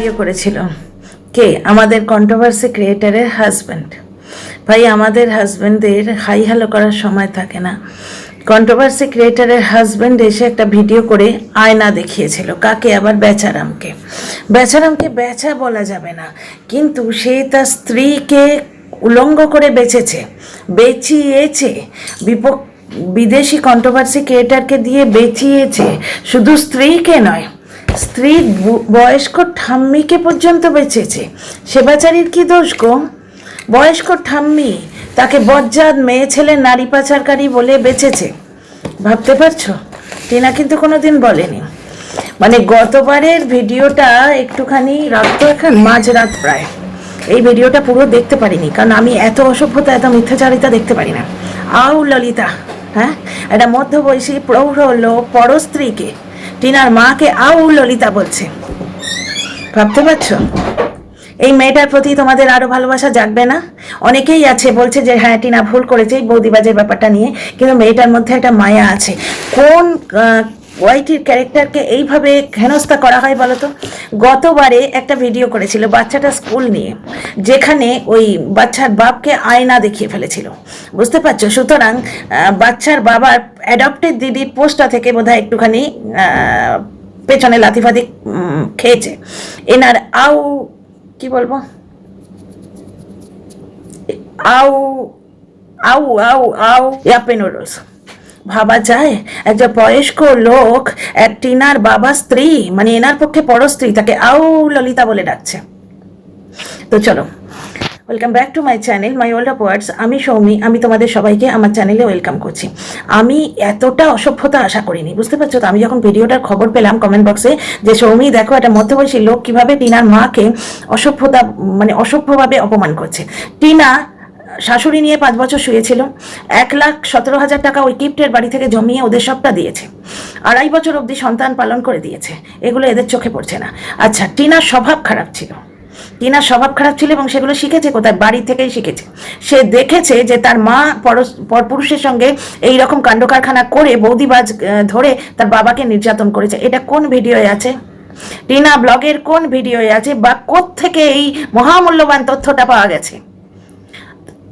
Video করেছিল। কে? আমাদের controversy ক্রিয়েটারের husband ভাই, আমাদের হাজব্যান্ডদের হাই হ্যালো করার সময় থাকে না। কন্ট্রোভার্সি ক্রিয়েটারের হাজব্যান্ড এসে একটা ভিডিও করে আয়না দেখিয়েছিল, কাকে? আবার বেচারামকে। বেচারামকে বেচা বলা যাবে না, কিন্তু সে তার স্ত্রীকে উলঙ্গ করে বেচেছে। বেচিয়েছে। বিপক, বিদেশি কন্ট্রোভার্সি ক্রিয়েটারকে দিয়ে বেচিয়েছে। শুধু স্ত্রীকে নয় স্ত্রী বয়স্ক ঠাম্মিকে পর্যন্ত বেঁচেছে। সেবাচারীর কি দোষ গো? বয়স্ক ঠাম্মি তাকে বজ্জাত মেয়ে ছেলে নারী পাচারকারী বলে বেঁচেছে। ভাবতে পারছ? টিনা কিন্তু কোনোদিন বলেনি। মানে গতবারের ভিডিওটা একটুখানি রাত তো এখন মাঝরাত প্রায়। এই ভিডিওটা পুরো দেখতে পারিনি, কারণ আমি এত অসভ্যতা, এত মিথ্যাচারিতা দেখতে পারি না। আউ ললিতা হ্যাঁ? একটা মধ্যবয়সী প্রৌঢ় লোক, পরস্ত্রীকে টিনার মাকে আউ ললিতা বলছে। ভাবতে পারছ? এই মেয়েটার প্রতি তোমাদের আরও ভালোবাসা জাগবে না? অনেকেই আছে, বলছে যে হ্যাঁ টিনা ভুল করেছে এই বৌদিবাজের ব্যাপারটা নিয়ে, কিন্তু মেয়েটার মধ্যে একটা মায়া আছে। কোন ওয়াইটির ক্যারেক্টারকে এইভাবে হেনস্থা করা হয় বলতো? গতবারে একটা ভিডিও করেছিল বাচ্চাটা স্কুল নিয়ে, যেখানে ওই বাচ্চার বাপকে আয়না দেখিয়ে ফেলেছিল। বুঝতে পারছ? সুতরাং বাচ্চার বাবার অ্যাডপ্টেড দিদির পোস্টটা থেকে বোধহয় একটুখানি পেছনে লাথিফাতি খেয়েছে। এনার আউ, কি বলব? আউ আউ আউ আউ ইয়াপে নুডলস ভাবা যায়? একটা বয়স্ক লোক, এক টিনার বাবা স্ত্রী মানে এনার পক্ষে পর স্ত্রী, তাকে আউ ললিতা বলে ডাকছে। তো চলো welcome back to my channel my old of words আমি সৌমি, আমি তোমাদের সবাইকে আমার চ্যানেলে ওয়েলকাম করছি। আমি এতটা অসভ্যতা আশা করিনি, বুঝতে পারছ তো? আমি যখন ভিডিওটার খবর পেলাম কমেন্ট বক্সে যে, সৌমি, দেখো একটা মধ্যবয়সী লোক কীভাবে টিনার মাকে অসভ্যতা মানে অসভ্যভাবে অপমান করছে। টিনা শাশুড়ি নিয়ে পাঁচ বছর শুয়েছিল। এক লাখ সতেরো হাজার টাকা ওই কিপ্টের বাড়ি থেকে জমিয়ে ওদের সবটা দিয়েছে। আড়াই বছর অবধি সন্তান পালন করে দিয়েছে। এগুলো এদের চোখে পড়ছে না। আচ্ছা টিনার স্বভাব খারাপ ছিল। টিনার স্বভাব খারাপ ছিল এবং সেগুলো শিখেছে কোথায়? বাড়ি থেকেই শিখেছে। সে দেখেছে যে তার মা পরস- পরপুরুষের সঙ্গে এই রকম কাণ্ড কারখানা করে বৌদিবাজ ধরে তার বাবাকে নির্যাতন করেছে। এটা কোন ভিডিওয়ে আছে? টিনা ব্লগের কোন ভিডিওয়ে আছে? বা থেকে এই মহামূল্যবান তথ্যটা পাওয়া গেছে?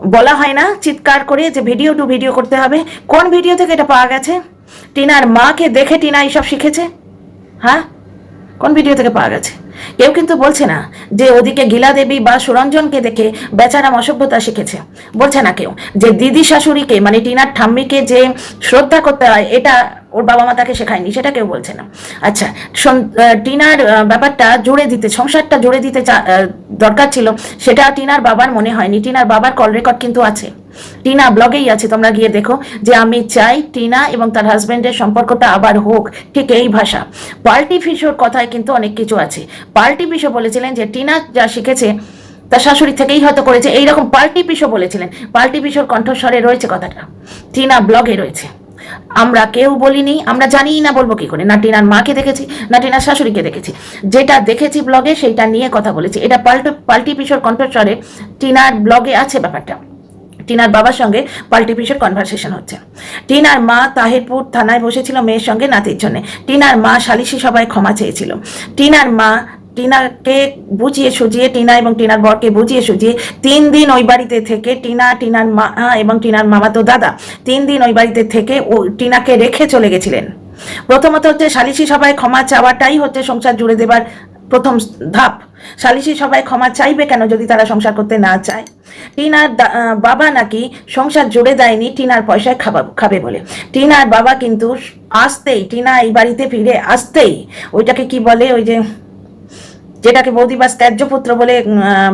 বলা হয় না, চিৎকার করে যে ভিডিও টু ভিডিও করতে হবে। কোন ভিডিও থেকে এটা পাওয়া গেছে? টিনার মাকে দেখে টিনা এইসব শিখেছে? হ্যাঁ? কোন ভিডিও থেকে পাওয়া গেছে? কেউ কিন্তু বলছে না যে ওদিকে গীলা দেবী বা সুরঞ্জনকে দেখে বেচারাম অসভ্যতা শিখেছে। বলছে না কেউ। যে দিদি শাশুড়িকে মানে টিনার ঠাম্মিকে যে শ্রদ্ধা করতে হয়, এটা ওর বাবা মা তাকে শেখায়নি, সেটা কেউ বলছে না। আচ্ছা টিনার ব্যাপারটা জুড়ে দিতে, সংসারটা জুড়ে দিতে দরকার ছিল, সেটা টিনার বাবার মনে হয়নি। টিনার বাবার কল রেকর্ড কিন্তু আছে। টিনা ব্লগেই আছে, তোমরা গিয়ে দেখো যে আমি চাই টিনা এবং তার হাজবেন্ডের সম্পর্কটা আবার হোক, ঠিক এই ভাষা। পাল্টি ফিশোর কথায় কিন্তু অনেক কিছু আছে। পাল্টি ফিশো বলেছিলেন যে টিনা যা শিখেছে তার শাশুড়ি থেকেই হয়তো করেছে। এইরকম পাল্টি পিসো বলেছিলেন। পাল্টি পিসোর কণ্ঠস্বরে রয়েছে কথাটা। টিনা ব্লগে রয়েছে। আমরা কেউ বলিনি, আমরা জানিই না বলব কি করে। না টিনার মাকে দেখেছি, না টিনার শাশুড়িকে দেখেছি। যেটা দেখেছি ব্লগে, সেইটা নিয়ে কথা বলেছি। এটা পাল্টি পাল্টি পিসোর কণ্ঠস্বরে টিনার ব্লগে আছে ব্যাপারটা। টিনার বাবার সঙ্গে পাল্টি পিসের কনভারসেশন হচ্ছে। টিনার মা তাহিরপুর থানায় বসেছিল মেয়ের সঙ্গে নাতির জন্য। টিনার মা সালিশি সবাই ক্ষমা চেয়েছিল। টিনার মা টিনাকে বুঝিয়ে সুজিয়ে টিনা এবং টিনার বরকে বুঝিয়ে সুজিয়ে তিন দিন ওই বাড়িতে থেকে টিনা, টিনার মা এবং টিনার মামাতো দাদা তিন দিন ওই বাড়িতে থেকে ও টিনাকে রেখে চলে গেছিলেন। প্রথমত হচ্ছে সালিশি সবাই ক্ষমা চাওয়াটাই হচ্ছে সংসার জুড়ে দেবার প্রথম ধাপ। সালিশি সবাই ক্ষমা চাইবে কেন যদি তারা সংসার করতে না চায়? টিনার বাবা নাকি সংসার জুড়ে দেয়নি, টিনার পয়সায় খাবা, খাবে বলে। টিনার বাবা কিন্তু আসতেই, টিনা এই বাড়িতে ফিরে আসতেই, ওইটাকে কি বলে ওই যে যেটাকে বৌদিবাস ত্যায্যপুত্র বলে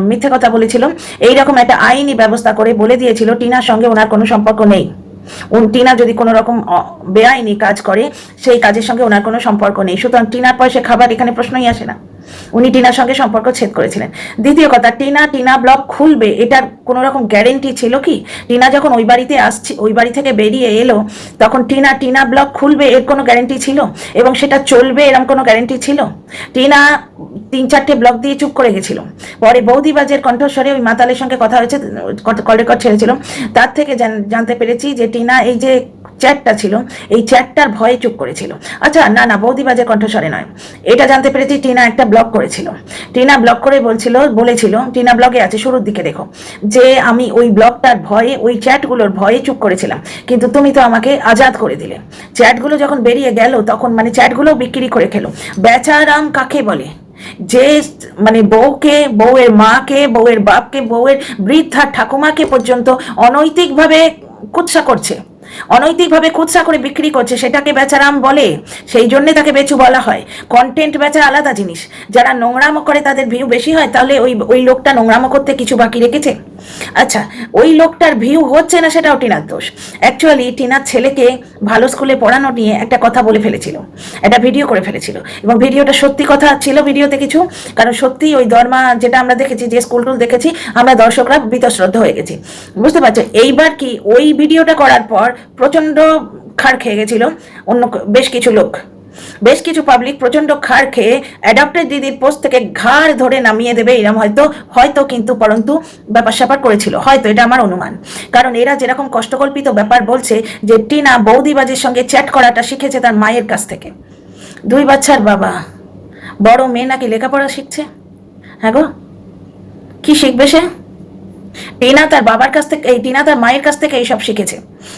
মিথ্যে কথা বলেছিল, এইরকম একটা আইনি ব্যবস্থা করে বলে দিয়েছিল, টিনার সঙ্গে ওনার কোনো সম্পর্ক নেই। টিনা যদি কোনো রকম বেআইনি কাজ করে, সেই কাজের সঙ্গে ওনার কোনো সম্পর্ক নেই। সুতরাং টিনার পয়সা খাবার এখানে প্রশ্নই আসে না। উনি টিনার সঙ্গে সম্পর্ক ছেদ করেছিলেন। দ্বিতীয় কথা, টিনা টিনা ব্লগ খুলবে, এটার কোনো রকম গ্যারেন্টি ছিল কি? টিনা যখন ওই বাড়িতে আসছে, ওই বাড়ি থেকে বেরিয়ে এলো, তখন টিনা টিনা ব্লগ খুলবে, এর কোনো গ্যারেন্টি ছিল? এবং সেটা চলবে এরকম কোনো গ্যারেন্টি ছিল? টিনা তিন চারটে ব্লগ দিয়ে চুপ করে গেছিল। পরে বৌদিবাজের কণ্ঠস্বরে ওই মাতালের সঙ্গে কথা হয়েছে কল রেকর্ড ছেড়েছিল। তার থেকে জান- জানতে পেরেছি যে টিনা এই যে চ্যাটটা ছিল, এই চ্যাটটার ভয়ে চুপ করেছিল। আচ্ছা না না বৌদিবাজের কণ্ঠস্বরে নয়। এটা জানতে পেরেছি টিনা একটা ব্লগ করেছিল। টিনা ব্লগ করে বলছিল, বলেছিল, টিনা ব্লগে আছে, শুরুর দিকে দেখো, যে আমি ওই ব্লগটার ভয়ে, ওই চ্যাটগুলোর ভয়ে চুপ করেছিলাম। কিন্তু তুমি তো আমাকে আজাদ করে দিলে। চ্যাটগুলো যখন বেরিয়ে গেল, তখন মানে চ্যাটগুলো বিক্রি করে খেলো। বেচারাম কাকে বলে? যে মানে বউকে, বউয়ের মাকে, বউয়ের বাপকে, বউয়ের বৃদ্ধা ঠাকুমাকে পর্যন্ত অনৈতিকভাবে কুৎসা করছে। অনৈতিকভাবে কুৎসা করে বিক্রি করছে, সেটাকে বেচারাম বলে, সেই জন্যে তাকে বেচু বলা হয়। কন্টেন্ট বেচা আলাদা জিনিস। যারা নোংরামো করে তাদের ভিউ বেশি হয়, তাহলে ওই ওই লোকটা নোংরামো করতে কিছু বাকি রেখেছে? আচ্ছা ওই লোকটার ভিউ হচ্ছে না সেটাও টিনার দোষ। অ্যাকচুয়ালি টিনার ছেলেকে ভালো স্কুলে পড়ানো নিয়ে একটা কথা বলে ফেলেছিল। একটা ভিডিও করে ফেলেছিল। এবং ভিডিওটা সত্যি কথা ছিল ভিডিওতে কিছু, কারণ সত্যি ওই দরমা যেটা আমরা দেখেছি, যে স্কুল টুল দেখেছি, আমরা দর্শকরা বিতশ্রদ্ধ হয়ে গেছি। বুঝতে পারছ? এইবার কি ওই ভিডিওটা করার পর প্রচণ্ড খাড় খেয়ে গেছিল। অন্য বেশ কিছু লোক। বেশ কিছু পাবলিক প্রচণ্ড খাড় খেয়ে অ্যাডাপ্টেড দিদির পোস্ট থেকে ঘাড় ধরে নামিয়ে দেবে এরম হয়তো হয়তো কিন্তু পরন্তু ব্যাপার স্যাপার করেছিল। হয়তো এটা আমার অনুমান। কারণ এরা যেরকম কষ্টকল্পিত ব্যাপার বলছে যে টিনা বৌদিবাজির সঙ্গে চ্যাট করাটা শিখেছে তার মায়ের কাছ থেকে। দুই বাচ্চার বাবা। বড় মেয়ে নাকি লেখাপড়া শিখছে? হ্যাঁ গো। কি শিখবে সে? টিনা তার বাবার কাছ থেকে এই টিনা তার মায়ের কাছ থেকে এইসব শিখেছে।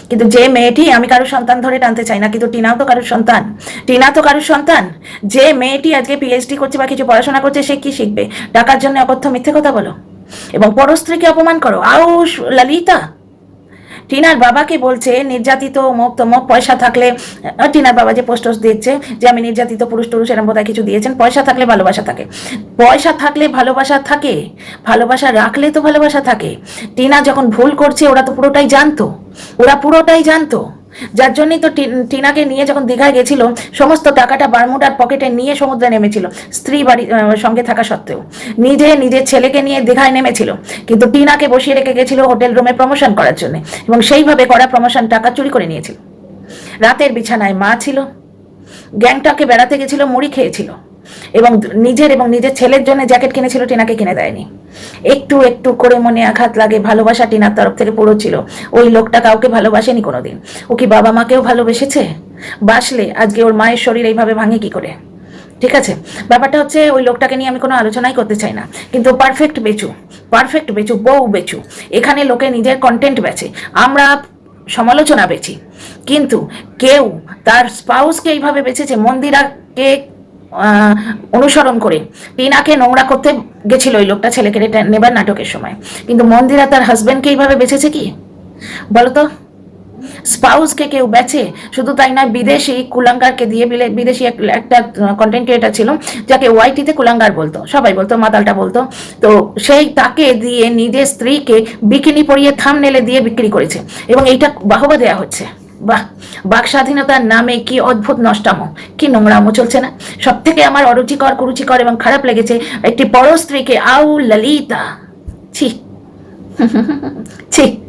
কিন্তু যে মেয়েটি আমি কারোর সন্তান ধরে টানতে চাই না, কিন্তু টিনাও তো কারোর সন্তান। টিনা তো কারোর সন্তান। যে মেয়েটি আজকে পিএইচডি করছে বা কিছু পড়াশোনা করছে, সে কি শিখবে? টাকার জন্য অকথ্য মিথ্যে কথা বলো। এবং পরস্ত্রীকে অপমান করো। আউস ললিতা! টিনার বাবাকে বলছে, নির্যাতিত অমুক তমুক পয়সা থাকলে টিনার বাবা যে পোস্ট দিচ্ছে, যে আমি নির্যাতিত, পুরুষ টুরুষ এরম বোধহয় কিছু দিয়েছেন, পয়সা থাকলে ভালোবাসা থাকে। পয়সা থাকলে ভালোবাসা থাকে, ভালোবাসা রাখলে তো ভালোবাসা থাকে। টিনা যখন ভুল করছে, ওরা তো পুরোটাই জানতো, ওরা পুরোটাই জানতো। যার জন্যই তো টিনাকে নিয়ে যখন দীঘায় গেছিল, সমস্ত টাকাটা বারমুডার পকেটে নিয়ে সমুদ্রে নেমেছিল, স্ত্রী বাড়ি সঙ্গে থাকা সত্ত্বেও। নিজে নিজের ছেলেকে নিয়ে দীঘায় নেমেছিল, কিন্তু টিনাকে বসিয়ে রেখে গেছিল হোটেল রুমে প্রমোশন করার জন্য এবং সেইভাবে করা প্রমোশন টাকা চুরি করে নিয়েছিল। রাতের বিছানায় মা ছিল, গ্যাংটাকে বেড়াতে গেছিল, মুড়ি খেয়েছিল। এবং নিজের এবং নিজের ছেলের জন্য জ্যাকেট কিনেছিল, টিনাকে কিনে দেয়নি। একটু একটু করে মনে আঘাত লাগে, ভালোবাসা টিনার তরফ থেকে পুরো ছিল। ওই লোকটা কাউকে ভালোবাসেনি কোনোদিন। ও কি বাবা মাকেও ভালোবেসেছে? বাসলে আজকে ওর মায়ের শরীর এইভাবে ভাঙে কি করে? ঠিক আছে? ব্যাপারটা হচ্ছে ওই লোকটাকে নিয়ে আমি কোনো আলোচনাই করতে চাই না। কিন্তু পারফেক্ট বেচু পারফেক্ট বেচু, বউ বেচু। এখানে লোকে নিজের কন্টেন্ট বেচে, আমরা সমালোচনা বেচি। কিন্তু কেউ তার স্পাউসকে এইভাবে বেঁচেছে মন্দিরাকে অনুসরণ করে। টিনাকে নোংরা করতে গেছিল ওই লোকটা ছেলেকে নেবার নাটকের সময়। কিন্তু মন্দিরা তার হাজবেন্ডকে এইভাবে বেঁচেছে কি? বলতো স্পাউসকে কেউ বেচে, শুধু তাই নয়, বিদেশি কুলাঙ্গারকে দিয়ে বিদেশি একটা কন্টেন্ট ক্রিয়েটার ছিল, যাকে ওয়াইটিতে কুলাঙ্গার বলতো। সবাই বলতো, মাতালটা বলতো। তো সেই তাকে দিয়ে নিজের স্ত্রীকে বিকিনি পরিয়ে থাম নেলে দিয়ে বিক্রি করেছে। এবং এইটা বাহবা দেয়া হচ্ছে। বাক স্বাধীনতার নামে কি অদ্ভুত নষ্টামো? কি নোংরামো চলছে না? সব থেকে আমার অরুচিকর, কুরুচিকর এবং খারাপ লেগেছে একটি পর স্ত্রীকে আউ ললিতা। ছি। ছি।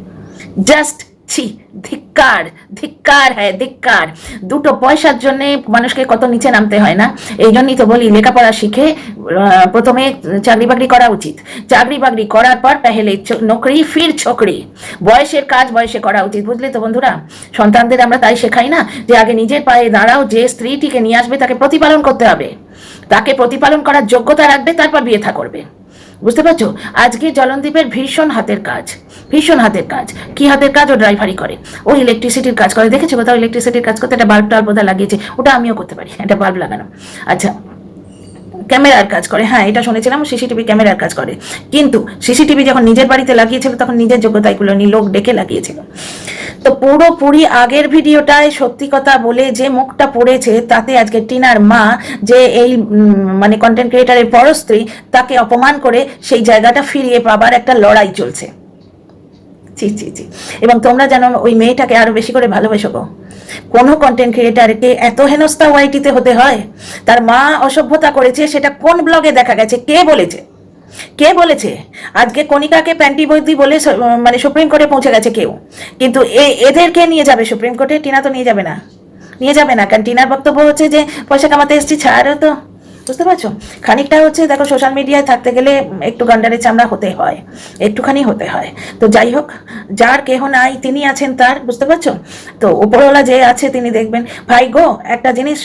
জাস্ট ছি, ধিক্কার ধিক্কার হ্যাঁ ধিক্কার। দুটো পয়সার জন্য মানুষকে কত নিচে নামতে হয় না? এই জন্যই তো বলি, লেখাপড়া শিখে প্রথমে চাকরি বাকরি করা উচিত। চাকরি বাকরি করার পর পেহেলে নকরি, ফির ছোকরি। বয়সের কাজ বয়সে করা উচিত, বুঝলে তো বন্ধুরা? সন্তানদের আমরা তাই শেখাই না, যে আগে নিজের পায়ে দাঁড়াও, যে স্ত্রীটিকে নিয়ে আসবে তাকে প্রতিপালন করতে হবে। তাকে প্রতিপালন করার যোগ্যতা রাখবে, তারপর বিয়ে থা করবে। বুঝতে পারছ? আজকে জলনদীপের ভীষণ হাতের কাজ, ভীষণ হাতের কাজ। কি হাতের কাজ? ও ড্রাইভারি করে। ও ইলেকট্রিসিটির কাজ করে। দেখেছ কোথাও ইলেকট্রিসিটির কাজ করতে? একটা বাল্ব টাল্ব লাগিয়েছে। ওটা আমিও করতে পারি। একটা বাল্ব লাগানো। আচ্ছা ক্যামেরার কাজ করে। হ্যাঁ এটা শুনেছিলাম, সিসিটিভি ক্যামেরার কাজ করে। কিন্তু সিসিটিভি যখন নিজের বাড়িতে লাগিয়েছিল, তখন নিজের যোগ্যতাগুলো নিয়ে লোক ডেকে লাগিয়েছিল। তো পুরোপুরি আগের ভিডিওটায় সত্যি কথা বলে যে মুখটা পড়েছে, তাতে আজকে টিনার মা যে এই মানে কন্টেন্ট ক্রিয়েটারের পরস্ত্রী, তাকে অপমান করে সেই জায়গাটা ফিরিয়ে পাবার একটা লড়াই চলছে। জি জি জি এবং তোমরা যেন ওই মেয়েটাকে আরও বেশি করে ভালোবেসো গো। কোনো কন্টেন্ট ক্রিয়েটারকে এত হেনস্থা ওয়াইটিতে হতে হয়? তার মা অসভ্যতা করেছে, সেটা কোন ব্লগে দেখা গেছে? কে বলেছে? কে বলেছে? আজকে কণিকাকে প্যান্টি বৈদি বলে মানে সুপ্রিম কোর্টে পৌঁছে গেছে কেউ। কিন্তু এ- এদেরকে নিয়ে যাবে? সুপ্রিম কোর্টে? টিনা তো নিয়ে যাবে না। নিয়ে যাবে না। কারণ টিনার বক্তব্য হচ্ছে যে, পয়সা কামাতে এসেছি ছাড়ও তো। বুঝতে পারছ? খানিকটা হচ্ছে দেখো সোশ্যাল মিডিয়ায় থাকতে গেলে একটু গান্ডারে চামড়া হতে হয়, একটুখানি হতে হয়। তো যাই হোক, যার কেহ নাই, তিনি আছেন তার, বুঝতে পারছ? তো উপরওয়ালা যে আছে, তিনি দেখবেন, ভাই গো, একটা জিনিস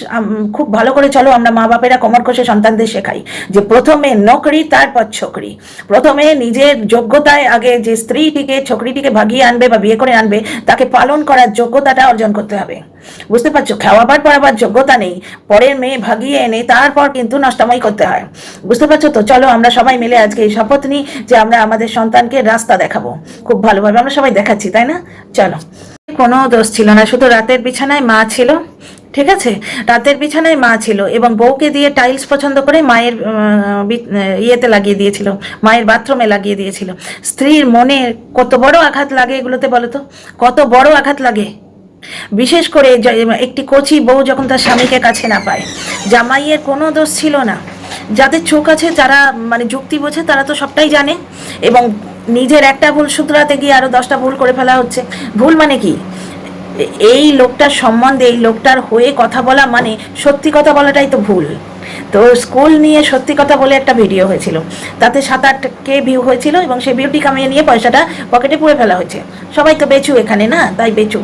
খুব ভালো করে চলো, আমরা মা বাপেরা কমর কষে সন্তানদের শেখাই। যে প্রথমে নকরি, তারপর ছোকরি। প্রথমে নিজের যোগ্যতায় আগে যে স্ত্রীটিকে, ছোকরিটিকে ভাগিয়ে আনবে বা বিয়ে করে আনবে, তাকে পালন করার যোগ্যতাটা অর্জন করতে হবে। বুঝতে পারছ? খাওয়াবার, পড়াবার যোগ্যতা নেই। পরের মেয়ে ভাগিয়ে এনে, তারপর কিন্তু নষ্টাময় করতে হয়। বুঝতে পারছ তো? চলো আমরা সবাই মিলে আজকে এই শপথ নিই যে আমরা আমাদের সন্তানকে রাস্তা দেখাবো। খুব ভালোভাবে আমরা সবাই দেখাচ্ছি, তাই না? চলো। কোনো দোষ ছিল না, শুধু রাতের বিছানায় মা ছিল, ঠিক আছে? রাতের বিছানায় মা ছিল এবং বউকে দিয়ে টাইলস পছন্দ করে মায়ের ইয়েতে লাগিয়ে দিয়েছিল, মায়ের বাথরুমে লাগিয়ে দিয়েছিল। স্ত্রীর মনে কত বড় আঘাত লাগে এগুলোতে বলো তো? কত বড় আঘাত লাগে? বিশেষ করে একটি কচি বউ যখন তার স্বামীকে কাছে না পায়। জামাইয়ের কোনো দোষ ছিল না। যাদের চোখ আছে যারা মানে যুক্তি বোঝে, তারা তো সবটাই জানে। এবং নিজের একটা ভুল শুধরাতে গিয়ে আরও দশটা ভুল করে ফেলা হচ্ছে। ভুল মানে কি? এই লোকটার সম্বন্ধে, এই লোকটার হয়ে কথা বলা মানে সত্যি কথা বলাটাই তো ভুল। তো স্কুল নিয়ে সত্যি কথা বলে একটা ভিডিও হয়েছিল। তাতে সাত আট কে ভিউ হয়েছিল এবং সেই ভিউটি কামিয়ে নিয়ে পয়সাটা পকেটে পুড়ে ফেলা হয়েছে। সবাই তো বেচু এখানে, না? তাই বেচু।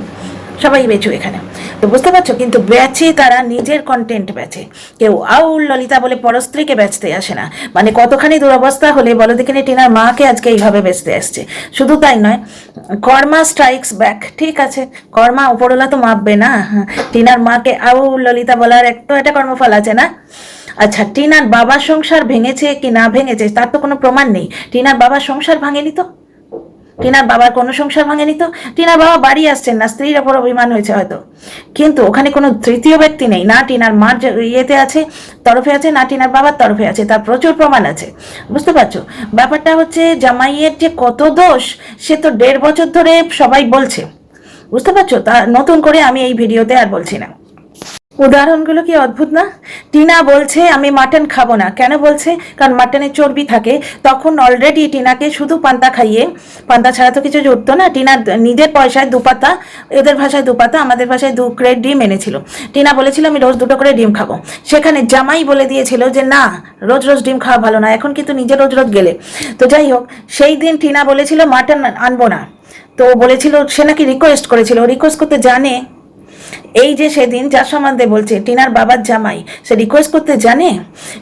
সবাই বেচু এখানে। তো বুঝতে পারছ? কিন্তু বেচে তারা নিজের কন্টেন্ট বেচে। কেউ আউল ললিতা বলে পরস্ত্রীকে বেচতে আসে না। মানে কতখানি দুরবস্থা হলে বলো দেখিনি টিনার মাকে আজকে এইভাবে বেচতে আসছে। শুধু তাই নয়, কর্মা স্ট্রাইকস ব্যাক ঠিক আছে? কর্মা উপরওয়ালা তো মাপবে না। টিনার মাকে আউল ললিতা বলার একটু একটা কর্মফল আছে না? আচ্ছা টিনার বাবার সংসার ভেঙেছে কি না ভেঙেছে তার তো কোনো প্রমাণ নেই। টিনার বাবার সংসার ভাঙেনি তো? টিনার বাবার কোনো সংসার ভাঙেনি তো? টিনার বাবা বাড়ি আসছেন না, স্ত্রীর ওপর অভিমান হয়েছে হয়তো। কিন্তু ওখানে কোনো তৃতীয় ব্যক্তি নেই। না টিনার মার ইয়েতে আছে, তরফে আছে, না টিনার বাবার তরফে আছে, তার প্রচুর প্রমাণ আছে। বুঝতে পারছ? ব্যাপারটা হচ্ছে জামাইয়ের যে কত দোষ, সে তো দেড় বছর ধরে সবাই বলছে। বুঝতে পারছ? তা নতুন করে আমি এই ভিডিওতে আর বলছি না। উদাহরণগুলো কি অদ্ভুত না? টিনা বলছে, আমি মাটন খাব না। কেন বলছে? কারণ মাটনে চর্বি থাকে। তখন অলরেডি টিনাকে শুধু পান্তা খাইয়ে, পান্তা ছাড়া তো কিছু জুটতো না। টিনা নিজের পয়সায় দুপাতা এদের ভাষায় দুপাতা আমাদের ভাষায় দু ক্রেট ডিম এনেছিল। টিনা বলেছিল, আমি রোজ দুটো করে ডিম খাব। সেখানে জামাই বলে দিয়েছিল যে, না, রোজ রোজ ডিম খাওয়া ভালো না। এখন কিন্তু নিজে রোজ রোজ গেলে। তো যাই হোক, সেই দিন টিনা বলেছিল, মাটন আনব না। তো বলেছিল, সে নাকি রিকোয়েস্ট করেছিল। রিকোয়েস্ট করতে জানে এই যে সেদিন যার সম্বন্ধে বলছে, টিনার বাবার জামাই, সে রিকোয়েস্ট করতে জানে?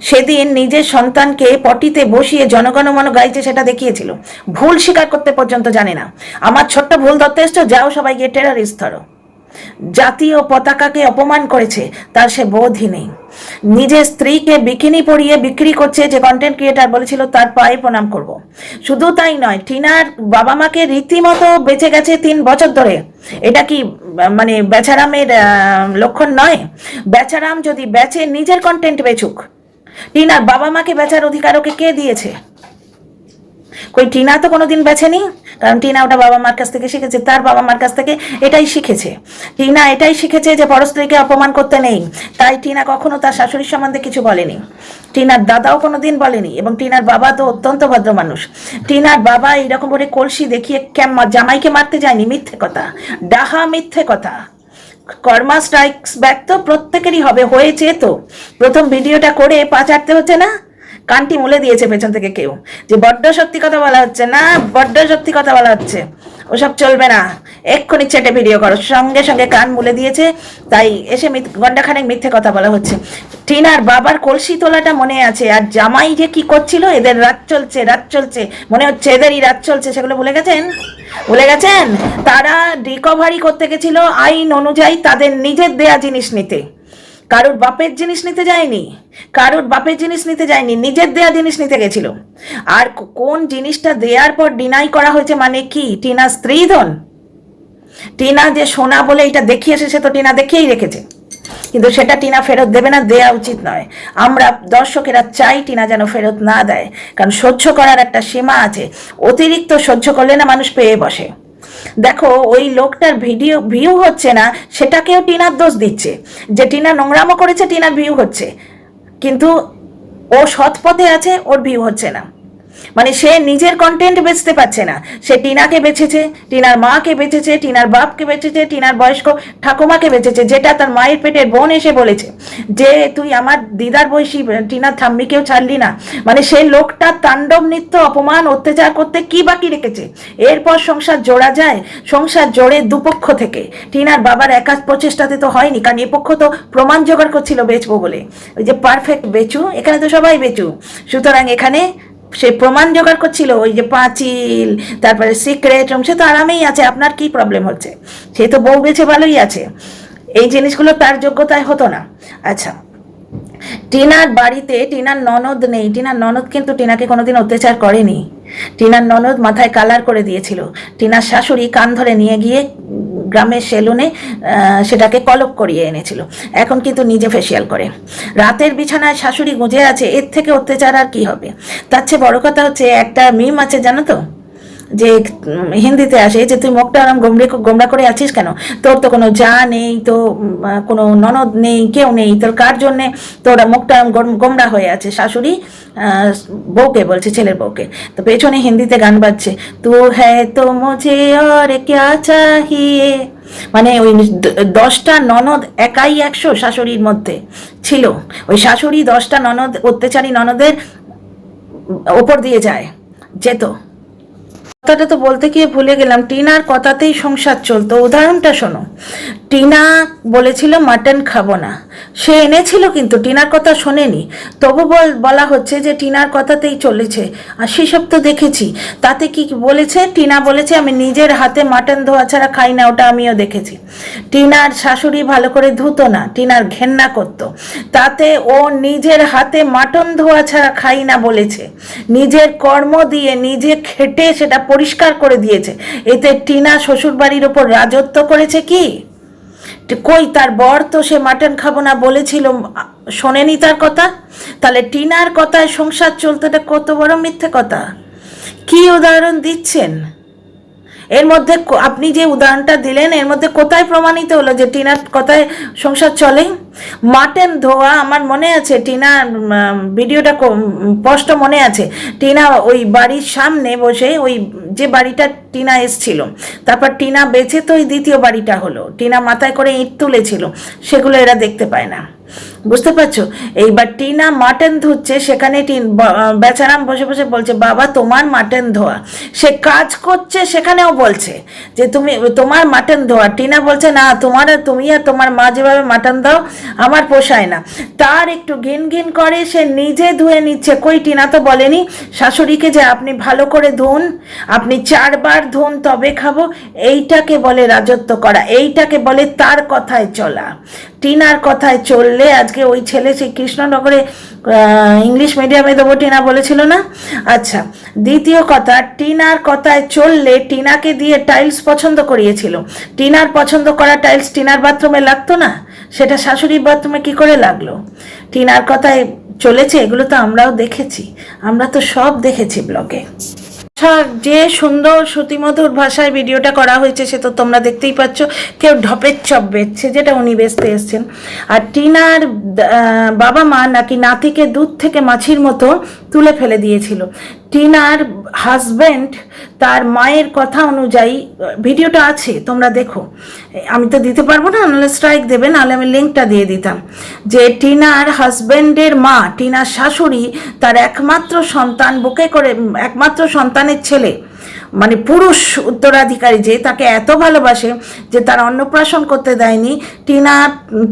সেদিন নিজের সন্তানকে পটিতে বসিয়ে জনগণমন গাইছে সেটা দেখিয়েছিল। ভুল স্বীকার করতে পর্যন্ত জানে না। আমার ছোট্ট ভুল ধরতে এসছো, যাও সবাই গিয়ে টেরারিস্ট ধরো। জাতীয় পতাকাকে অপমান করেছে, তার সে বোধই নেই। নিজের স্ত্রীকে বিকিনি পরিয়ে বিক্রি করছে যে কন্টেন্ট ক্রিয়েটার বলেছিল, তার পায়ে প্রণাম করব। শুধু তাই নয়, টিনার বাবা মাকে রীতিমতো বেঁচে গেছে তিন বছর ধরে। এটা কি মানে বেচারামের লক্ষণ নয়? বেচারাম যদি বেচে নিজের কন্টেন্ট বেচুক, টিনার বাবা মাকে বেচার অধিকার ওকে কে দিয়েছে? কই, টিনা তো কোনোদিন বেছেনি? কারণ টিনা ওটা বাবা মার কাছ থেকে শিখেছে, তার বাবা মার কাছ থেকে এটাই শিখেছে। টিনা এটাই শিখেছে যে পরস্ত্রীকে অপমান করতে নেই। তাই টিনা কখনো তার শাশুড়ির সম্বন্ধে কিছু বলেনি। টিনার দাদাও কোনোদিন বলেনি এবং টিনার বাবা তো অত্যন্ত ভদ্র মানুষ। টিনার বাবা এইরকম করে কলসি দেখিয়ে জামাইকে মারতে যায়নি, মিথ্যে কথা। ডাহা মিথ্যে কথা। কর্মা স্ট্রাইকস ব্যাক তো প্রত্যেকেরই হবে, হয়েছে তো। প্রথম ভিডিওটা করে পা চাটতে হচ্ছে না? কানটি মুলে দিয়েছে পেছন থেকে কেউ। যে বড্ড সত্যি কথা বলা হচ্ছে না, বড্ড সত্যি কথা বলা হচ্ছে। ওসব চলবে না। এক্ষুনি চেটে ভিডিও করো। সঙ্গে সঙ্গে কান মুলে দিয়েছে, তাই এসে ঘণ্টাখানেক মিথ্যে কথা বলা হচ্ছে। টিনার বাবার কলসি তোলাটা মনে আছে, আর জামাই যে কি করছিল, এদের রাত চলছে রাত চলছে। মনে হচ্ছে এদেরই রাত চলছে, সেগুলো ভুলে গেছেন? ভুলে গেছেন? তারা রিকভারি করতে গেছিল, আইন অনুযায়ী তাদের নিজের দেয়া জিনিস নিতে। কারোর বাপের জিনিস নিতে যায়নি, কারোর বাপের জিনিস নিতে যায়নি, নিজের দেয়া জিনিস নিতে গেছিল। আর কোন জিনিসটা দেওয়ার পর ডিনাই করা হয়েছে মানে কি? টিনা স্ত্রীধন? টিনা যে সোনা বলে এটা দেখিয়েছে, সে তো টিনা দেখিয়েই রেখেছে। কিন্তু সেটা টিনা ফেরত দেবে না, দেয়া উচিত নয়। আমরা দর্শকেরা চাই টিনা যেন ফেরত না দেয়, কারণ সহ্য করার একটা সীমা আছে। অতিরিক্ত সহ্য করলে না মানুষ পেয়ে বসে। দেখো, ওই লোকটার ভিডিও ভিউ হচ্ছে না, সেটাকেও টিনার দোষ দিচ্ছে। যে টিনা নোংরামো করেছে, টিনার ভিউ হচ্ছে। কিন্তু ও সৎ পথে আছে, ওর ভিউ হচ্ছে না। মানে সে নিজের কন্টেন্ট বেচতে পারছে না। সে টিনাকে বেচেছে, টিনার মাকে বেচেছে, টিনার বাপকে বেচেছে, টিনার বয়স্ক ঠাকুমাকে বেচেছে, যেটা তার মায়ের পেটের বোন এসে বলেছে যে, তুই আমার দিদার বয়সী, টিনার থাম্মিকেও ছাড়লি না। মানে সেই লোকটা তাণ্ডব, নৃত্য, অপমান, অত্যাচার করতে কি বাকি রেখেছে? এরপর সংসার জোড়া যায়, সংসার জোড়ে দুপক্ষ থেকে। টিনার বাবার একা প্রচেষ্টাতে তো হয়নি, কারণ এ পক্ষ তো প্রমাণ জোগাড় করছিল বেচবো বলে। ওই যে পারফেক্ট বেচু, এখানে তো সবাই বেচু। সুতরাং এখানে সে প্রমাণ জোগাড় করছিল, ওই যে পাঁচিল, তারপরে সিক্রেট সে তো আরামেই আছে, আপনার কি প্রবলেম হচ্ছে? সে তো বউ বেছে ভালোই আছে। এই জিনিসগুলো তার যোগ্যতায় হতো না। আচ্ছা টিনার বাড়িতে, টিনার ননদ নেই, টিনার ননদ কিন্তু টিনাকে কোনোদিন অত্যাচার করেনি। টিনার ননদ মাথায় কালার করে দিয়েছিল। টিনার শাশুড়ি কান ধরে নিয়ে গিয়ে গ্রামের সেলুনে সেটাকে কলপ করিয়ে এনেছিল। এখন কিন্তু নিজে ফেসিয়াল করে। রাতের বিছানায় শাশুড়ি গুঁজে আছে, এর থেকে অত্যাচার আর কি হবে? তার চেয়ে বড় কথা হচ্ছে, একটা মিম আছে, জানো তো? যে হিন্দিতে আসে যে, তুই মুখটা আরাম গোমড়ে, গোমড়া করে আছিস কেন? তোর তো কোনো যা নেই, তো কোনো ননদ নেই, কেউ নেই, তোর কার জন্যে তোর মুখটা গোমড়া হয়ে আছে? শাশুড়ি বউকে বলছে, ছেলের বউকে। তো পেছনে হিন্দিতে গান বাজছে তু হ্যাঁ তো মুঝে আর ক্যা চাহিয়ে? মানে ওই দশটা ননদ একাই একশো শাশুড়ির মধ্যে ছিল। ওই শাশুড়ি দশটা ননদ, অত্যাচারী ননদের ওপর দিয়ে যায়, যেত। কথাটা তো বলতে গিয়ে ভুলে গেলাম। টিনার কথাতেই সংসার চলতো। উদাহরণটা শোনো। টিনা বলেছিল, মাটন খাব না। সে এনেছিল কিন্তু, টিনার কথা শোনেনি। তবু বল হচ্ছে যে টিনার কথাতেই চলেছে। আর সেসব তো দেখেছি। তাতে কি বলেছে? টিনা বলেছে, আমি নিজের হাতে মাটন ধোয়া ছাড়া খাই না, ওটা আমিও দেখেছি। টিনার শাশুড়ি ভালো করে ধুতো না, টিনার ঘেন্না করতো। তাতে ও নিজের হাতে মাটন ধোয়া ছাড়া খাই না বলেছে। নিজের কর্ম দিয়ে নিজে খেটে সেটা পরিষ্কার করে দিয়েছে। এতে টিনা শ্বশুরবাড়ির ওপর রাজত্ব করেছে কি? কই, তার বর তো সে মাটন খাব না বলেছিল, শোনেনি তার কথা? তাহলে টিনার কথায় সংসার চলতেটা কত বড় মিথ্যে কথা? কি উদাহরণ দিচ্ছেন? এর মধ্যে আপনি যে উদাহরণটা দিলেন, এর মধ্যে কোথায় প্রমাণিত হলো যে টিনার কথায় সংসার চলে? মাটন ধোয়া, আমার মনে আছে, টিনা ভিডিওটা স্পষ্ট মনে আছে। টিনা ওই বাড়ির সামনে বসে ওই যে বাড়িটা টিনা এসছিল, তারপর টিনা বেঁচে তো ওই দ্বিতীয় বাড়িটা হলো। টিনা মাথায় করে ইট তুলেছিল, সেগুলো এরা দেখতে পায় না। বুঝতে পারছ? এইবার টিনা মাটন ধুচ্ছে, সেখানে টিন বেচারাম বসে বসে বলছে, বাবা, তোমার মাটন ধোয়া। সে কাজ করছে, সেখানেও বলছে যে, তুমি, তোমার মাটন ধোয়া। টিনা বলছে, না, তোমার, তুমি আর তোমার মা যেভাবে মাটন দাও, আমার পোষায় না। তার একটু ঘিন ঘিন করে সে নিজে ধুয়ে নিচ্ছে। কই টিনা তো বলেনি, শাশুড়িকে যে আপনি ভালো করে ধুন, আপনি চারবার ধুন, তবে খাব। এইটাকে বলে রাজত্ব করা, এইটাকে বলে তার কথায় চলা। টিনার কথায় চললে আজকে ওই ছেলে সেই কৃষ্ণনগরে ইংলিশ মিডিয়ামে দেবো, টিনা বলেছিল না? আচ্ছা দ্বিতীয় কথা, টিনার কথায় চললে টিনাকে দিয়ে টাইলস পছন্দ করিয়েছিল। টিনার পছন্দ করা টাইলস টিনার বাথরুমে লাগতো না? সেটা শাশুড়ির বাথরুমে কি করে লাগল? টিনার কথায় চলেছে, এগুলো তো আমরাও দেখেছি। আমরা তো সব দেখেছি ব্লগে। যে সুন্দর শ্রুতিমধুর ভাষায় ভিডিওটা করা হয়েছে, সে তো তোমরা দেখতেই পাচ্ছ, কেউ ঢপের চপ বেচছে যেটা উনি বেচতে এসছেন। আর টিনার বাবা মা নাকি নাতিকে দুধ থেকে মাছির মতো তুলে ফেলে দিয়েছিল। টিনার হাজব্যান্ড তার মায়ের কথা অনুযায়ী, ভিডিওটা আছে, তোমরা দেখো। আমি তো দিতে পারব না, নাহলে স্ট্রাইক দেবে, নাহলে আমি লিঙ্কটা দিয়ে দিতাম। যে টিনার হাজব্যান্ডের মা, টিনার শাশুড়ি, তার একমাত্র সন্তান, বুকে করে, একমাত্র সন্তানের ছেলে মানে পুরুষ উত্তরাধিকারী যে তাকে এত ভালোবাসে যে তার অন্নপ্রাশন করতে দেয়নি, টিনা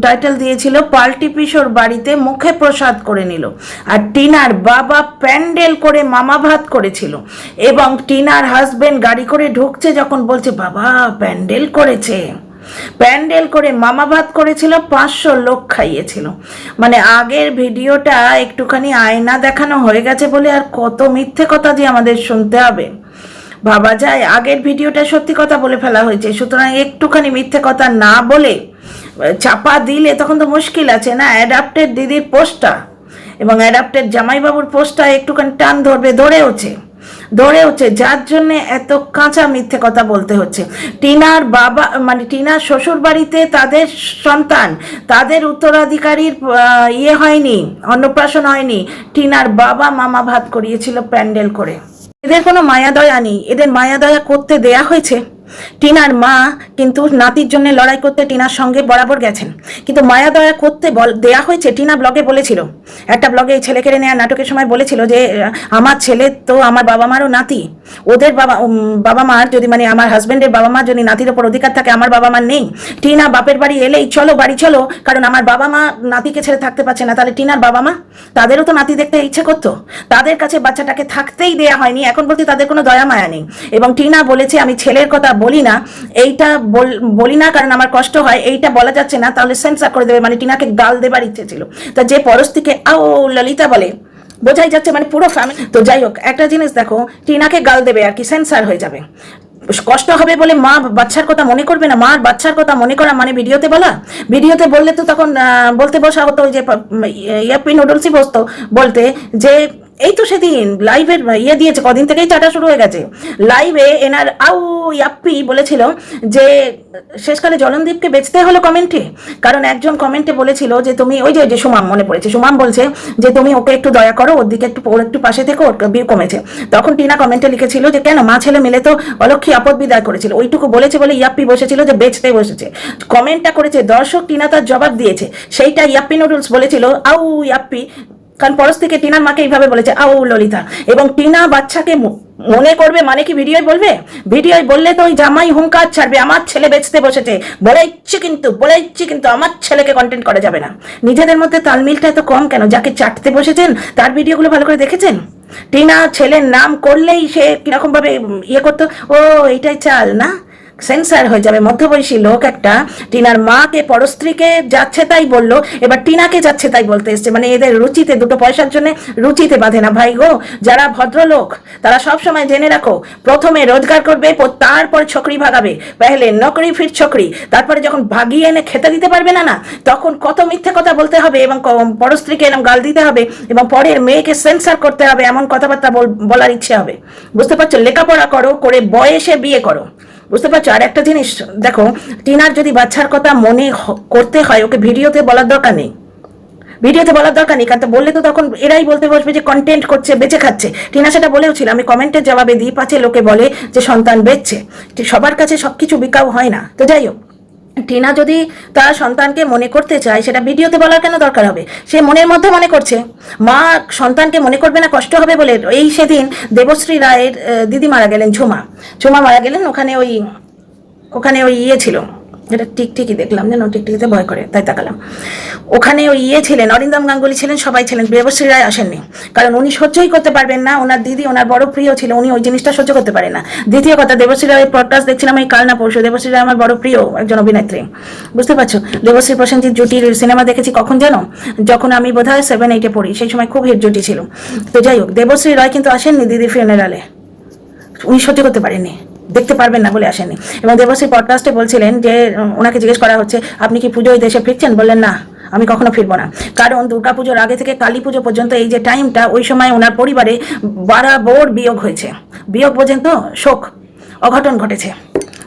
টাইটেল দিয়েছিল, পাল্টি পিসোর বাড়িতে মুখে প্রসাদ করে নিল। আর টিনার বাবা প্যান্ডেল করে মামা ভাত করেছিল। এবং টিনার হাজবেন্ড গাড়ি করে ঢুকছে যখন বলছে, বাবা, প্যান্ডেল করেছে। প্যান্ডেল করে মামা ভাত করেছিল, পাঁচশো লোক খাইয়েছিল। মানে আগের ভিডিওটা একটুখানি আয়না দেখানো হয়ে গেছে বলে আর কত মিথ্যে কথা যে আমাদের শুনতে হবে। ভাবা যায়। আগের ভিডিওটা সত্যি কথা বলে ফেলা হয়েছে। সুতরাং একটুখানি মিথ্যে কথা না বলে চাপা দিলে তখন তো মুশকিল আছে না? অ্যাডাপ্টেড দিদির পোস্টটা এবং অ্যাডাপ্টেড জামাইবাবুর পোস্টটা একটুখানি টান ধরবে ধরেওছে দৌড়ে হচ্ছে যার জন্য এত কাঁচা মিথ্যে কথা বলতে হচ্ছে। টিনার বাবা মানে টিনার শ্বশুর বাড়িতে তাদের সন্তান, তাদের উত্তরাধিকারীর ইয়ে হয়নি, অন্নপ্রাশন হয়নি। টিনার বাবা মামা ভাত করিয়েছিল প্যান্ডেল করে। এদের কোনো মায়া দয়া নেই। এদের মায়া দয়া করতে দেয়া হয়েছে। টিনার মা কিন্তু নাতির জন্য লড়াই করতে টিনার সঙ্গে বরাবর গেছেন। কিন্তু মায়া দয়া করতে বল দেয়া হয়েছে টিনা ব্লগে বলেছিল। একটা ব্লগে এই ছেলে কেড়ে নেওয়া নাটকের সময় বলেছিল যে আমার ছেলে তো আমার বাবা মারও নাতি। ওদের বাবা বাবা মার যদি মানে আমার হাজব্যান্ডের বাবা মার যদি নাতির ওপর অধিকার থাকে, আমার বাবা মার নেই। টিনা বাপের বাড়ি এলেই চলো, বাড়ি চলো, কারণ আমার বাবা মা নাতিকে ছেড়ে থাকতে পারছে না। তাহলে টিনার বাবা মা, তাদেরও তো নাতি দেখতে ইচ্ছে করতো। তাদের কাছে বাচ্চাটাকে থাকতেই দেয়া হয়নি। এখন বলতে তাদের কোনো দয়া মায়া নেই। এবং টিনা বলেছে, আমি ছেলের কথা বলি না, এইটা বল- না কারণ আমার কষ্ট হয়, এইটা বলা যাচ্ছে না, তাহলে সেন্সার করে দেবে মানে টিনাকে গাল দেবার ইচ্ছে ছিল। তা যে পরস্তিকে আও ললিতা বলে, বোঝাই যাচ্ছে মানে পুরো ফ্যামিলি তো যাই হোক, একটা জিনিস দেখো, টিনাকে গাল দেবে আর কি সেন্সার হয়ে যাবে। কষ্ট হবে বলে মা বাচ্চার কথা মনে করবে না, মার বাচ্চার কথা মনে করা মানে ভিডিওতে বলা? ভিডিওতে বললে তো তখন বলতে বসা হতো যে ইয়াপি নুডলসই বসতো, বলতে যে এই তো সেদিন লাইভের ইয়ে দিয়েছে, কদিন থেকেই চাটা শুরু হয়ে গেছে। লাইভে এনার আউ ইয়াপ্পি বলেছিল যে, শেষকালে জলনদীপকে বেচতে হলো কমেন্টে কারণ একজন কমেন্টে বলেছিল যে, তুমি ওই যে সুমাম, মনে পড়েছে, সুমাম বলছে যে, তুমি ওকে একটু দয়া করো, ওর দিকে একটু ওর একটু পাশে থেকে, ওর বিয়ে কমেছে। তখন টিনা কমেন্টে লিখেছিল যে, কেন, মা ছেলে মিলে তো অলক্ষী আপদ বিদায় করেছিল। ওইটুকু বলেছে বলে ইয়াপ্পি বসেছিল যে, বেচতে বসেছে। কমেন্টটা করেছে, দর্শক টিনা তার জবাব দিয়েছে। সেইটা ইয়াপ্পি নুডলস বলেছিল, আউ ইয়াপ্পি কারণ পরশ থেকে টিনার মাকে এইভাবে বলেছে আউ ললিতা। এবং টিনা বাচ্চাকে মনে করবে মানে কি ভিডিওয় বলবে? ভিডিওয় বললে তো ওই জামাই হুঙ্কার ছাড়বে, আমার ছেলে বেচতে বসেছে, বলে ইচ্ছে কিন্তু, বলে ইচ্ছে কিন্তু আমার ছেলেকে কন্টেন্ট করা যাবে না। নিজেদের মধ্যে তালমিলটা এত কম কেন? যাকে চাটতে বসেছেন, তার ভিডিওগুলো ভালো করে দেখেছেন? টিনা ছেলের নাম করলেই সে কীরকম ভাবে ইয়ে করতো, ও, এইটাই চাল, না? সেন্সার হয়ে যাবে। মধ্যবয়সী লোক একটা, টিনার মাকে, পরস্ত্রীকে যাচ্ছে তাই বলল, এবার টিনাকে যাচ্ছে তাই বলতে এসছে। মানে এদের রুচিতে, দুটো পয়সার জন্য রুচিতে বাঁধে না। ভাই গো, যারা ভদ্রলোক, তারা সব সময় জেনে রাখো, প্রথমে রোজগার করবে তারপর ছকরি ভাগাবে। পেহলে নকরি ফির ছকরি। তারপরে যখন ভাগিয়ে এনে খেতে দিতে পারবে না না, তখন কত মিথ্যে কথা বলতে হবে এবং পরস্ত্রীকে এরকম গাল দিতে হবে এবং পরের মেয়েকে সেন্সার করতে হবে, এমন কথাবার্তা বল- বলার ইচ্ছে হবে। বুঝতে পারছ? লেখাপড়া করো, করে বয়সে বিয়ে করো। বুঝতে পারছ? আর একটা জিনিস, দেখো, টিনার যদি বাচ্চার কথা মনে করতে হয়, ওকে ভিডিওতে বলার দরকার নেই। ভিডিওতে বলার দরকার নেই, কারণ তো বললে তো তখন এরাই বলতে বসবে যে কন্টেন্ট করছে, বেঁচে খাচ্ছে। টিনা সেটা বলেও ছিল আমি কমেন্টের জবাবে দিই পাচ্ছে লোকে বলে যে সন্তান বেচছে। সবার কাছে সব কিছু বিকাও হয় না। তো যাই হোক টিনা যদি তার সন্তানকে মনে করতে চায়, সেটা ভিডিওতে বলার কেন দরকার হবে? সে মনের মধ্যে মনে করছে, মা সন্তানকে মনে করবে না কষ্ট হবে বলে এই সেদিন দেবশ্রী রায়ের দিদি মারা গেলেন, ঝুমা। ঝুমা মারা গেলেন, ওখানে ওই ওখানে ওই ইয়ে ছিল। যেটা টিকটিকি দেখলাম, যেন টিকটিকিতে ভয় করে, তাই তাকালাম। ওখানে ওই ইয়ে ছিলেন, অরিন্দম গাঙ্গুলি ছিলেন, সবাই ছিলেন দেবশ্রী রায় আসেননি। কারণ উনি সহ্যই করতে পারবেন না, ওনার দিদি, ওনার বড় প্রিয় ছিল, উনি ওই জিনিসটা সহ্য করতে পারে না। দ্বিতীয় কথা, দেবশ্রী রায়ের পডকাস্ট দেখছিলাম, এই কাল না পরশু, দেবশ্রী রায় আমার বড় প্রিয়, একজন অভিনেত্রী। বুঝতে পারছ? দেবশ্রী, প্রসেনজিৎ, জুটির সিনেমা দেখেছি কখন জানো? যখন আমি বোধহয় সেভেন এইটে পড়ি, সেই সময় খুব হিট জুটি ছিল। তো যাই হোক, দেবশ্রী রায় কিন্তু আসেননি দিদি ফিনারালে উনি সহ্য করতে পারেননি। দেখতে পারবেন না বলে আসেনি এবং দেবশ্রী পডকাস্টে বলছিলেন যে ওনাকে জিজ্ঞেস করা হচ্ছে, আপনি কি পুজোয় দেশে ফিরছেন? বললেন, না, আমি কখনো ফিরবো না। কারণ দুর্গাপুজোর আগে থেকে কালী পুজো পর্যন্ত এই যে টাইমটা ওই সময় ওনার পরিবারে বারাবর বিয়োগ হয়েছে। বিয়োগ পর্যন্ত শোক, অঘটন ঘটেছে।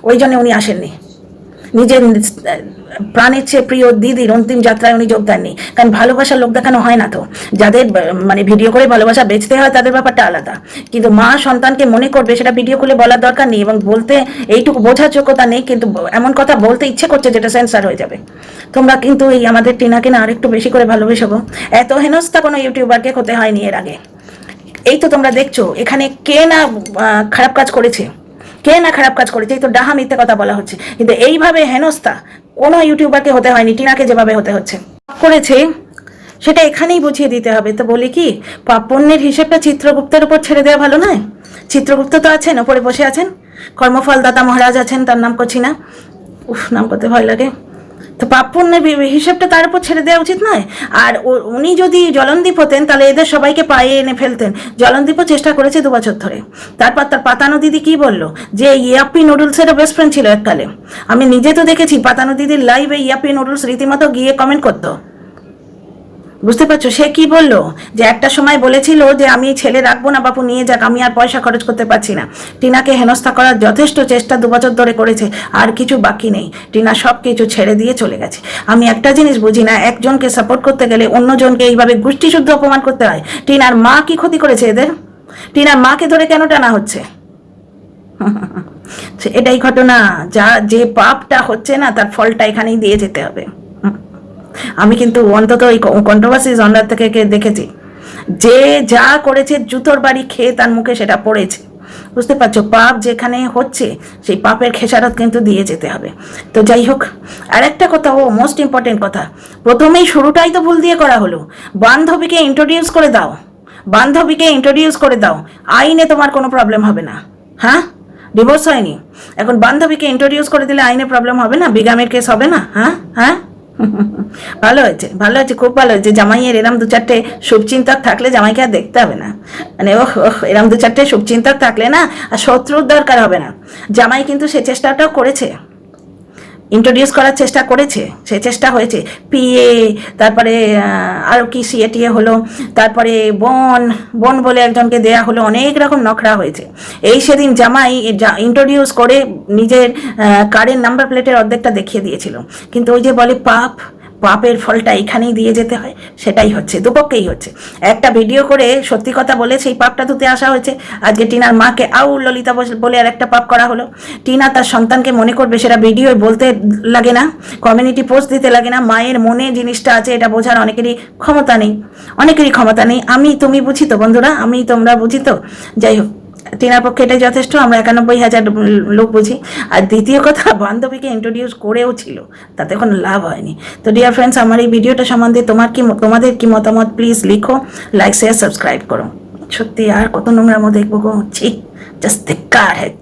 ওই জন্য উনি আসেননি। নিজের প্রাণের চেয়ে প্রিয় দিদির অন্তিম যাত্রায় উনি যোগ দেননি। কারণ ভালোবাসার লোক দেখানো হয় না তো। যাদের মানে ভিডিও করে ভালোবাসা বেচতে হয় তাদের ব্যাপারটা আলাদা। কিন্তু মা সন্তানকে মনে করবে সেটা ভিডিও খুলে বলার দরকার নেই এবং বলতে এইটুকু বোঝার যোগ্যতা নেই, কিন্তু এমন কথা বলতে ইচ্ছে করছে যেটা সেন্সার হয়ে যাবে। তোমরা কিন্তু এই আমাদের টিনাকে না আরেকটু বেশি করে ভালোবেসবো এত হেনস্থা কোনো ইউটিউবারকে হতে হয়নি এর আগে। এই তো তোমরা দেখছ, এখানে কে না খারাপ কাজ করেছে? কে না খারাপ কাজ করেছে? এই তো ডাহা মিথ্যে কথা বলা হচ্ছে। কিন্তু এইভাবে হেনস্থা কোনো ইউটিউবারকে হতে হয়নি, টিনাকে যেভাবে হতে হচ্ছে। করেছে, সেটা এখানেই বুঝিয়ে দিতে হবে। তো বলি কি পাপণ্যের হিসেবটা চিত্রগুপ্তের উপর ছেড়ে দেওয়া ভালো নয়? চিত্রগুপ্ত তো আছেন, ওপরে বসে আছেন। কর্মফলদাতা মহারাজ আছেন, তার নাম করছি না উফ, নাম করতে ভয় লাগে। তো পাপ পুণ্যের হিসেবটা তার উপর ছেড়ে দেওয়া উচিত নয়। আর উনি যদি জলন্দীপ হতেন, তাহলে এদের সবাইকে পায়ে এনে ফেলতেন। জলন্দীপও চেষ্টা করেছে দু বছর ধরে। তারপর তার পাতানো দিদি কি বলল? যে ইয়াপ্পি নুডলসেরও বেস্ট ফ্রেন্ড ছিল এককালে। আমি নিজে তো দেখেছি পাতানো দিদির লাইভে ইয়াপ্পি নুডলস রীতিমতো গিয়ে কমেন্ট করতো। বুঝতে পারছ? সে কি বলল? যে একটা সময় বলেছিল যে আমি ছেলে রাখব না, বাপু নিয়ে যাক, আমি আর পয়সা খরচ করতে পারছি না। টিনাকে হেনস্থা করার যথেষ্ট চেষ্টা দু বছর ধরে করেছে, আর কিছু বাকি নেই। টিনা সব কিছু ছেড়ে দিয়ে চলে গেছে। আমি একটা জিনিস বুঝি না, একজনকে সাপোর্ট করতে গেলে অন্যজনকে এইভাবে গোষ্ঠী শুদ্ধ অপমান করতে হয়? টিনার মা কি ক্ষতি করেছে এদের? টিনার মাকে ধরে কেন টানা হচ্ছে? এটাই ঘটনা, যা যে পাপটা হচ্ছে না, তার ফলটা এখানেই দিয়ে যেতে হবে। আমি কিন্তু অন্তত এই কন্ট্রোভার্সি জনরার থেকে দেখেছি। যে যা করেছে, জুতোর বাড়ি খেয়ে তার মুখে সেটা পড়েছে। বুঝতে পারছ? পাপ যেখানে হচ্ছে, সেই পাপের খেসারত কিন্তু দিয়ে যেতে হবে। তো যাই হোক আর একটা কথা ও মোস্ট ইম্পর্টেন্ট কথা। প্রথমেই শুরুটাই তো ভুল দিয়ে করা হলো। বান্ধবীকে ইন্ট্রোডিউস করে দাও। বান্ধবীকে ইন্ট্রোডিউস করে দাও। আইনে তোমার কোনো প্রবলেম হবে না। হ্যাঁ? ডিভোর্স হয়নি। এখন বান্ধবীকে ইন্ট্রোডিউস করে দিলে আইনে প্রবলেম হবে না? বিগামের কেস হবে না? হ্যাঁ? হ্যাঁ? ভালো হয়েছে ভালো হয়েছে, খুব ভালো হয়েছে। জামাইয়ের এরম দু চারটে শুভচিন্তক থাকলে জামাইকে আর দেখতে হবে না। মানে ওহ ওহ, এরম দু চারটে শুভচিন্তক থাকলে না আর শত্রুর দরকার হবে না। জামাই কিন্তু সে চেষ্টাটাও করেছে। ইন্ট্রোডিউস করার চেষ্টা করেছে, সে চেষ্টা হয়েছে। পিএ তারপরে আরও কি সিএ টিএ হলো, তারপরে বন বন বলে একজনকে দেয়া হলো, অনেক রকম নখরা হয়েছে। এই সেদিন জামাই ইন্ট্রোডিউস করে নিজের কারের নাম্বার প্লেটের অর্ধেকটা দেখিয়ে দিয়েছিল। কিন্তু ওই যে বলে পাপ পাপের ফলটা এখানেই দিয়ে যেতে হয়, সেটাই হচ্ছে, দুপক্ষেই হচ্ছে। একটা ভিডিও করে সত্যি কথা বলে সেই পাপটা ধুতে আসা হয়েছে। আজকে টিনার মাকে, আউ ললিতা বলে আর একটা পাপ করা হলো। টিনা তার সন্তানকে মনে করবে, সেটা ভিডিও বলতে লাগে না কমিউনিটি পোস্ট দিতে লাগে না, মায়ের মনে জিনিসটা আছে, এটা বোঝার অনেকেরই ক্ষমতা নেই। অনেকেরই ক্ষমতা নেই, আমি তুমি বুঝি তো বন্ধুরা, আমি তোমরা বুঝি তো? যাই হোক। টিনার পক্ষে এটাই যথেষ্ট, আমরা একানব্বই হাজার লোক বুঝি। আর দ্বিতীয় কথা, বান্ধবীকে ইন্ট্রোডিউস করেও ছিল, তাতে কোনো লাভ হয়নি। তো ডিয়ার ফ্রেন্ডস আমার এই ভিডিওটা সম্বন্ধে তোমার কি তোমাদের কি মতামত? প্লিজ লিখো লাইক শেয়ার সাবস্ক্রাইব করো। সত্যি, আর কত নোংরামো দেখব গো? ছি জাস্ট ধিক্কার হ্যাঁ